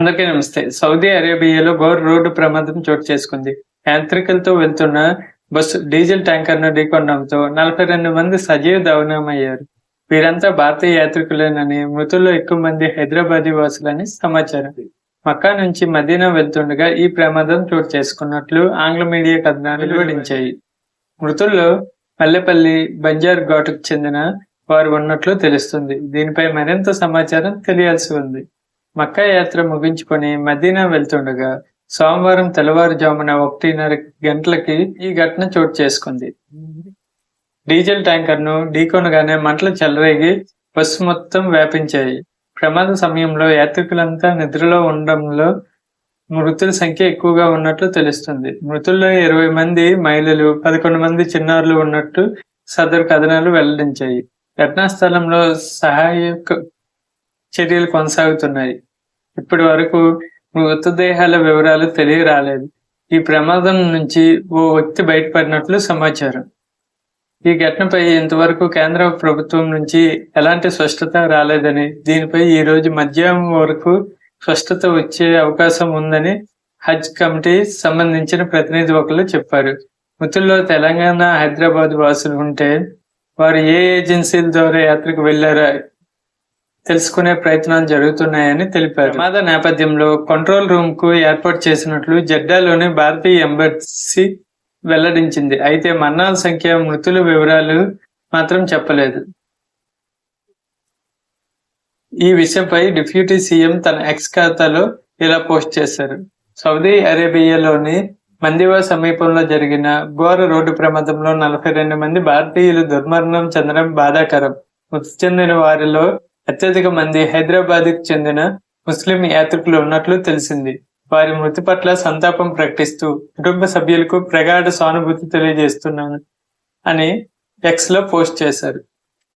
అందరికీ నమస్తే. సౌదీ అరేబియాలో ఘోర రోడ్డు ప్రమాదం చోటు చేసుకుంది. యాంత్రికలతో వెళ్తున్న బస్సు డీజిల్ ట్యాంకర్ను ఢీకొనడంతో నలభై రెండు మంది సజీవ దవనమయ్యారు వీరంతా భారతీయ యాత్రికులేనని మృతుల్లో ఎక్కువ మంది హైదరాబాదీ వాసులని సమాచారం. మక్కా నుంచి మదీనా వెళ్తుండగా ఈ ప్రమాదం చోటు చేసుకున్నట్లు ఆంగ్ల మీడియా కథనాలు వెలువడించాయి మృతుల్లో పల్లెపల్లి బంజార్ ఘాటుకు చెందిన వారు ఉన్నట్లు తెలుస్తుంది. దీనిపై మరింత సమాచారం తెలియాల్సి ఉంది. మక్కా యాత్ర ముగించుకొని మదీనా వెళ్తుండగా సోమవారం తెల్లవారుజామున ఒకటిన్నర గంటలకి ఈ ఘటన చోటు చేసుకుంది. డీజిల్ ట్యాంకర్ను ఢీకొనగానే మంటలు చెలరేగి బస్సు మొత్తం వ్యాపించాయి. ప్రమాద సమయంలో యాత్రికులంతా నిద్రలో ఉండడంలో మృతుల సంఖ్య ఎక్కువగా ఉన్నట్లు తెలుస్తుంది. మృతుల్లో ఇరవై మంది మహిళలు పదకొండు మంది చిన్నారులు ఉన్నట్టు సదరు కథనాలు వెల్లడించాయి. ఘటనా స్థలంలో సహాయక చర్యలు కొనసాగుతున్నాయి. ఇప్పటి వరకు మృతదేహాల వివరాలు తెలియరాలేదు. ఈ ప్రమాదం నుంచి ఓ వ్యక్తి బయటపడినట్లు సమాచారం. ఈ ఘటనపై ఇంతవరకు కేంద్ర ప్రభుత్వం నుంచి ఎలాంటి స్పష్టత రాలేదని దీనిపై ఈ రోజు మధ్యాహ్నం వరకు స్పష్టత వచ్చే అవకాశం ఉందని హజ్ కమిటీ సంబంధించిన ప్రతినిధి ఒకరు చెప్పారు. మృతుల్లో తెలంగాణ హైదరాబాద్ వాసులు ఉంటే వారు ఏ ఏజెన్సీల ద్వారా యాత్రకు వెళ్ళారా తెలుసుకునే ప్రయత్నాలు జరుగుతున్నాయని తెలిపారు. ప్రమాద నేపథ్యంలో కంట్రోల్ రూమ్కు ఏర్పాటు చేసినట్లు జెడ్డాలోని భారతీయ ఎంబసీ వెల్లడించింది. అయితే మరణాల సంఖ్య మృతుల వివరాలు మాత్రం చెప్పలేదు. ఈ విషయంపై డిప్యూటీ సీఎం తన ఎక్స్ ఖాతాలో ఇలా పోస్ట్ చేశారు. సౌదీ అరేబియాలోని మందివా సమీపంలో జరిగిన ఘోర రోడ్డు ప్రమాదంలో నలభై రెండు మంది భారతీయులు దుర్మరణం చెందడం బాధాకరం. మృతి చెందిన వారిలో అత్యధిక మంది హైదరాబాద్కు చెందిన ముస్లిం యాత్రికులు ఉన్నట్లు తెలిసింది. వారి మృతి పట్ల సంతాపం ప్రకటిస్తూ కుటుంబ సభ్యులకు ప్రగాఢ సానుభూతి తెలియజేస్తున్నాను అని ఎక్స్లో పోస్ట్ చేశారు.